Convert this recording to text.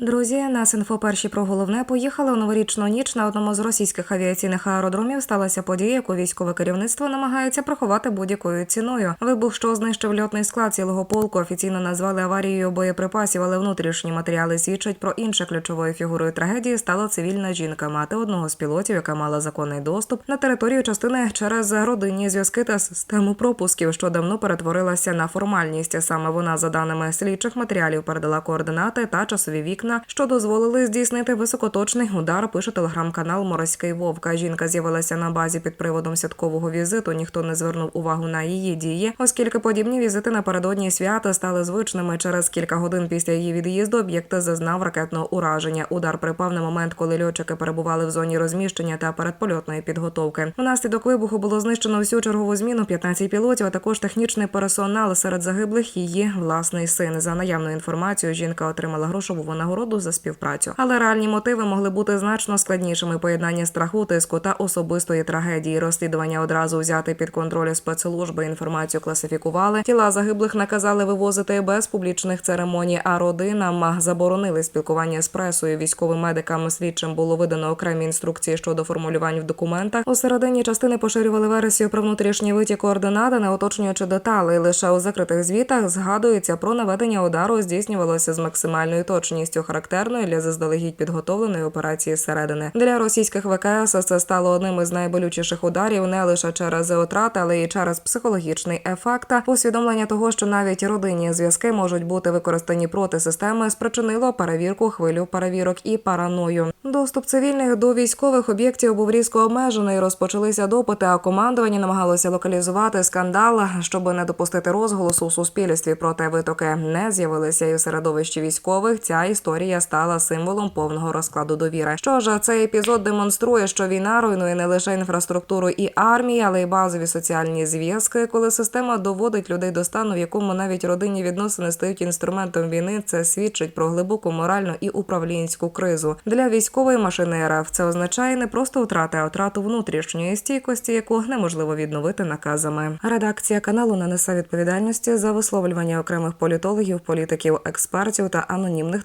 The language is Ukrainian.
Друзі, нас інфо перші про головне поїхали у новорічну ніч на одному з російських авіаційних аеродромів. Сталася подія, яку військове керівництво намагається приховати будь-якою ціною. Вибух, що знищив льотний склад цілого полку, офіційно назвали аварією боєприпасів, але внутрішні матеріали свідчать про інше ключовою фігурою трагедії стала цивільна жінка, мати одного з пілотів, яка мала законний доступ на територію частини через родинні зв'язки та систему пропусків, що давно перетворилася на формальність. Саме вона, за даними слідчих матеріалів, передала координати та часові вікна, що дозволили здійснити високоточний удар. Пише телеграм-канал Морський Вовка. Жінка з'явилася на базі під приводом святкового візиту. Ніхто не звернув увагу на її дії, оскільки подібні візити напередодні свята стали звичними. Через кілька годин після її від'їзду об'єкт зазнав ракетного ураження. Удар припав на момент, коли льотчики перебували в зоні розміщення та передпольотної підготовки. Внаслідок вибуху було знищено всю чергову зміну 15 пілотів, а також технічний персонал. Серед загиблих її власний син. За наявною інформацією, жінка отримала грошову винагороду за співпрацю. Але реальні мотиви могли бути значно складнішими. Поєднання страху, тиску та особистої трагедії. Розслідування одразу взяти під контроль спецслужби. Інформацію класифікували. Тіла загиблих наказали вивозити без публічних церемоній. А родинам заборонили спілкування з пресою. Військовим медикам слідчим було видано окремі інструкції щодо формулювань в документах. У середині частини поширювали версію про внутрішній витік координати, не уточнюючи деталей. Лише у закритих звітах згадується про наведення удару здійснювалося з максимальною точністю, характерною для заздалегідь підготовленої операції зсередини. Для російських ВКС це стало одним із найболючіших ударів не лише через утрати, але й через психологічний ефект. Усвідомлення того, що навіть родинні зв'язки можуть бути використані проти системи, спричинило перевірку хвилю перевірок і параною. Доступ цивільних до військових об'єктів був різко обмежений. Розпочалися допити, а командування намагалося локалізувати скандал, щоб не допустити розголосу у суспільстві. Проте витоки не з'явилися і у середовищі військових. Ця історія стала символом повного розкладу довіри. Що ж, цей епізод демонструє, що війна руйнує не лише інфраструктуру і армії, але й базові соціальні зв'язки. Коли система доводить людей до стану, в якому навіть родинні відносини стають інструментом війни, це свідчить про глибоку моральну і управлінську кризу для військової машини РФ. Це означає не просто втрати, а втрату внутрішньої стійкості, яку неможливо відновити наказами. Редакція каналу не несе відповідальності за висловлювання окремих політологів, політиків, експертів та анонімних